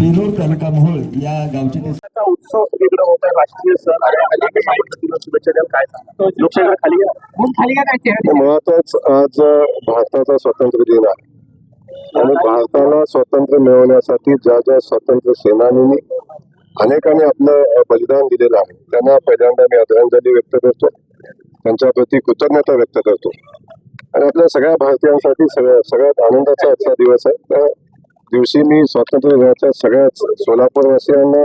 पेरूर तालुका मोहोळ या गावचे ते उत्सव सगळीकडे होत आहे राष्ट्रीय सण आहे. अनेक दिवस शुभेच्छा द्याल. काय खाली. खाली काय? मुळातच आज भारताचा स्वातंत्र्य दिन आहे. आणि भारताला स्वातंत्र्य मिळवण्यासाठी ज्या ज्या स्वातंत्र्य सेनानींनी अनेकांनी आपलं बलिदान दिलेलं आहे त्यांना पहिल्यांदा मी आदरांजली व्यक्त करतो. त्यांच्या प्रती कृतज्ञता व्यक्त करतो. आणि आपल्या सगळ्या भारतीयांसाठी सगळ्या सगळ्यात आनंदाचा आजचा दिवस आहे. दिवशी मी स्वातंत्र्य दिनाच्या सगळ्याच सोलापूरवासियांना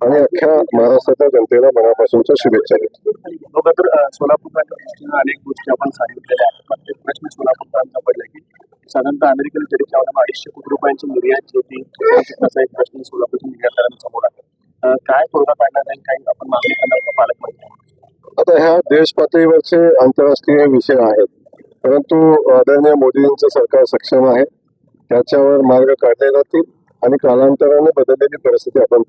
आणि अख्ख्या महाराष्ट्राच्या जनतेला मनापासूनच्या शुभेच्छा देतो. तर सोलापूरच्या दृष्टीनं अनेक गोष्टी आपण सांगितलेल्या आहेत. ते प्रश्न सोलापूरकरांचा पडला की साधारणतः अमेरिकन तरी चावला अडीचशे कोटी रुपयांची निर्यात जी होती त्याचा एक प्रश्न सोलापूरच्या निर्यातदारांसमोर आहे काय तोडगा काढला जाईल काही आपण मागणी करणार पालकमंत्री आता ह्या देश पातळीवरचे आंतरराष्ट्रीय विषय आहेत. परंतु आदरणीय मोदींचं सरकार सक्षम आहे. त्याच्यावर मार्ग काढले जातील आणि कालांतराने बदललेली परिस्थिती आपण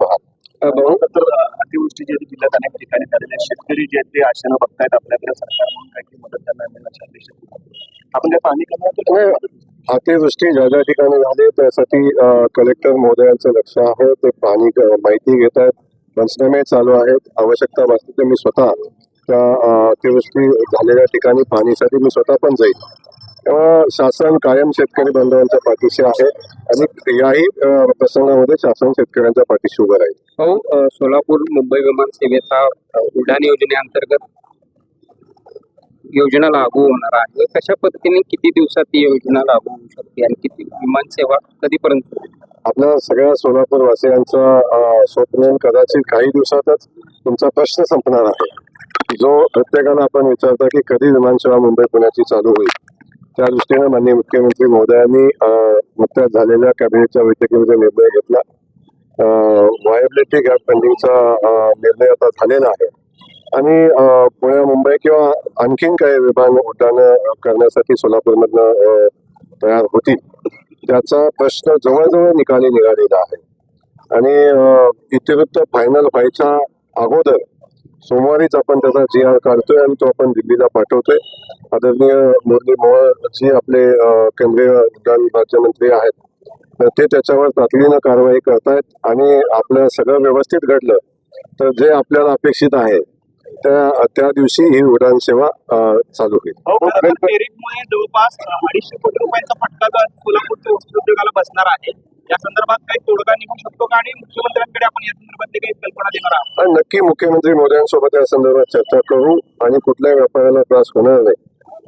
अं, अतिवृष्टी जी जिल्ह्यात अनेक ठिकाणी शेतकरी जे ते आशेनं बघतायत आपल्याकडे सरकार म्हणून काही मदत त्यांना अपेक्षा आपण काय पाहणी करणार नाही, अतिवृष्टी ज्या ज्या ठिकाणी झाली त्यासाठी कलेक्टर महोदयांचं लक्ष आहे. ते पाहणी क- माहिती घेत आहेत. पंचनामे चालू आहेत. आवश्यकता भासली तर मी स्वतः त्या अतिवृष्टी झालेल्या ठिकाणी पाहणीसाठी मी स्वतः पण जाईल. तेव्हा शासन कायम शेतकरी बांधवांच्या पाठीशी आहे आणि याही प्रसंगामध्ये शासन शेतकऱ्यांच्या पाठीशी उभं राहील. भाऊ अ, सोलापूर मुंबई विमान सेवेचा उडान योजनेअंतर्गत योजना लागू होणार आहे. कशा पद्धतीने किती दिवसात ही योजना लागू होऊ शकते आणि किती विमान सेवा कधीपर्यंत? आपल्या सगळ्या सोलापूर वासियांचं स्वप्न कदाचित काही दिवसातच तुमचा प्रश्न संपणार आहे. जो प्रत्येकाला आपण विचारता की कधी विमानसेवा मुंबई पुण्याची चालू होईल. त्या दृष्टीने माननीय मुख्यमंत्री महोदयांनी नुकत्याच झालेल्या कॅबिनेटच्या बैठकीमध्ये निर्णय घेतला. व्हायबिलिटी गॅप पेंडिंगचा निर्णय आता झालेला आहे. आणि पुणे मुंबई किंवा आणखीन काही विमान उड्डाणं करण्यासाठी सोलापूरमधनं तयार होतील त्याचा प्रश्न जवळजवळ निकाली निघालेला आहे. आणि इतिवृत्त फायनल व्हायच्या अगोदर सोमवारीच आपण त्याचा जी आर काढतोय आणि तो आपण दिल्लीला पाठवतोय. आदरणीय मुरली मोहोळ जी आपले केंद्रीय उड्डाण राज्यमंत्री आहेत. ते त्याच्यावर तातडीनं कारवाई करतायत आणि आपलं सगळं व्यवस्थित घडलं तर जे आपल्याला अपेक्षित आहे त्या त्या दिवशी ही उड्डाण सेवा चालू होईल. टेरिफमुळे जवळपास अडीचशे कोटी रुपयांचा फटका सोलापूरच्या बसणार आहे. या संदर्भात काही तोडगा निघू शकतो का? आणि मुख्यमंत्र्यांकडे आपण या काही कल्पना देणार आहोत. नक्की मुख्यमंत्री मोदयांसोबत या संदर्भात चर्चा करू आणि कुठल्याही व्यापाऱ्याला त्रास होणार नाही.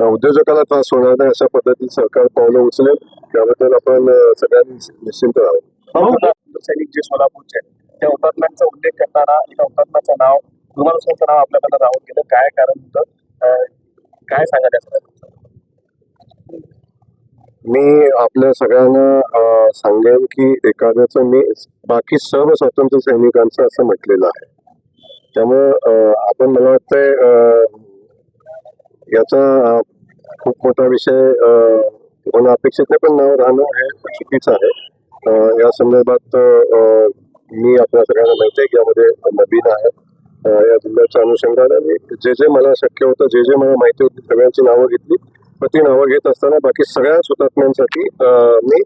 उद्योजकाला त्रास होणार नाही अशा पद्धतीत सरकार पावलं उचलेल त्याबद्दल आपण सगळ्यांनी निश्चिंत राहू सैनिक जे सोलापूरचे त्या हुतात्म्यांचा उल्लेख करताना एका हुतात्म्याचं नाव गुरुमानुसांचं नाव आपल्याकडे राहून गेलं काय कारण होतं? काय सांगा त्या संदर्भात? मी आपल्या सगळ्यांना सांगेन की एखाद्याचं मी बाकी सर्व स्वातंत्र्य सैनिकांचं असं म्हटलेलं आहे. त्यामुळं आपण मला वाटतंय याचा खूप मोठा विषय मला होणं अपेक्षित पण नाव राहणं हे चुकीचं आहे. या संदर्भात मी आपल्या सगळ्यांना माहिती आहे की यामध्ये नवीन आहे. या जिल्ह्याच्या अनुषंगाने मी जे जे मला शक्य होतं जे जे मला माहिती होती सगळ्यांची नावं घेतली. पण ती नावं घेत असताना बाकी सगळ्याच हुतात्म्यांसाठी मी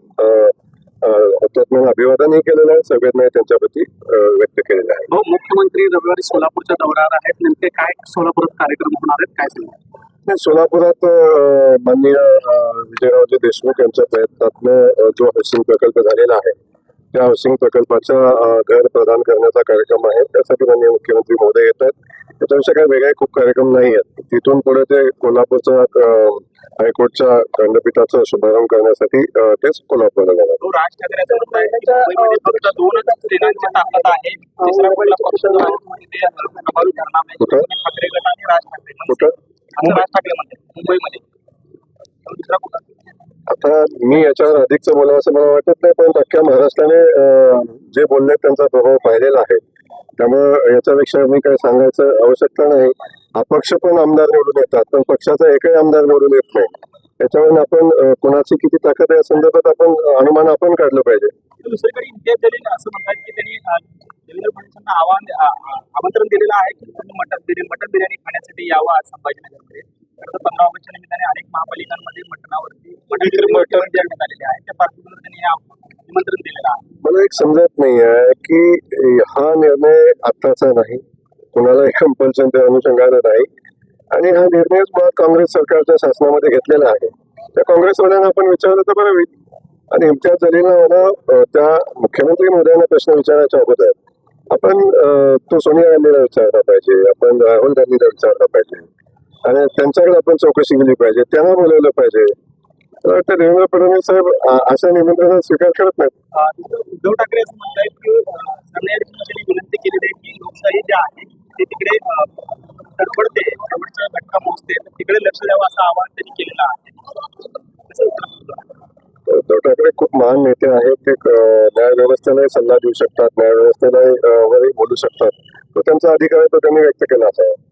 हुतात्म्यांना अभिवादनही केलेलं आहे संवेदना त्यांच्याप्रती व्यक्त केलेल्या आहे हो, मुख्यमंत्री रविवारी सोलापूरच्या दौऱ्यावर आहेत. नेमके काय सोलापूरात कार्यक्रम होणार आहेत काय सांगणार? सोलापुरात माननीय विजयरावजी देशमुख यांच्या प्रयत्नातनं जो हाऊसिंग प्रकल्प झालेला आहे त्या हाऊसिंग प्रकल्पाच्या अं, घर प्रदान करण्याचा कार्यक्रम आहे. त्यासाठी माननीय मुख्यमंत्री महोदय येत आहेत त्याच्याविषयी काही वेगळे खूप कार्यक्रम नाही आहेत. तिथून पुढे ते कोल्हापूरच्या अं, हायकोर्टच्या खंडपीठाचा शुभारंभ करण्यासाठी तेच कोल्हापूरला जाणार. कुठं? ठाकरे म्हणजे म्हणते मुंबईमध्ये दुसरा आता मी याच्यावर अधिकचं बोलावं असं मला वाटत नाही पण अख्ख्या महाराष्ट्राने जे बोलले त्यांचा प्रभाव पाहिलेला आहे. त्यामुळं याच्यापेक्षा मी काय सांगायचं आवश्यकता नाही. अपक्ष पण आमदार निवडून येतात पण पक्षाचा एकही आमदार निवडून येत नाही. त्याच्यावरून आपण कोणाची किती ताकद आहे या संदर्भात आपण अनुमान आपण काढलं पाहिजे. दुसरीकडे इम्तियाज जलील असं म्हणतात की त्यांनी अं, देवेंद्र फडणवीसांना आव्हान आमंत्रण दिलेलं आहे की तुम्ही मटन बिर्याणी मटन बिर्याणी यावं आज संभाजीनगरमध्ये तर पंधरा ऑगस्टच्या निमित्ताने अनेक महापालिकांमध्ये मटणावरती मटन मटण देण्यात आलेले आहे. त्या पार्श्वभूमीवर त्यांनी निमंत्रण दिलेलं आहे. मला एक समजत नाही आहे की हा निर्णय आत्ताचा नाही. कुणालाही कंपल्शन त्या अनुषंगाने नाही. आणि हा निर्णय मुळात काँग्रेस सरकारच्या शासनामध्ये घेतलेला आहे. त्या काँग्रेसवाल्यांना आपण विचारलं तर बरं होईल. आणि इम्तियाज जलीलला मला त्या मुख्यमंत्री मोदयांना प्रश्न विचारायच्या अगोदर आपण तो सोनिया गांधीला विचारला पाहिजे. आपण राहुल गांधीला विचारला पाहिजे. आणि त्यांच्याकडे आपण चौकशी केली पाहिजे. त्यांना बोलवलं पाहिजे. वाटतं देवेंद्र फडणवीस साहेब अशा निमंत्रणाचा स्वीकार करत नाहीत. उद्धव ठाकरे असं म्हणतायत की अं, सरन्यायाधीश यांनी विनंती केलेली आहे की लोकशाही जी आहे ती तिकडे तडफडते तडफडचा घटका मोजते. तर तिकडे लक्ष द्यावं असं आवाहन त्यांनी केलेलं आहे? उद्धव ठाकरे खूप महान नेते आहेत. ते अं, सल्ला देऊ शकतात न्यायव्यवस्थेने वगैरे वरही बोलू शकतात. तो त्यांचा अधिकार आहे तो त्यांनी व्यक्त केला असावा.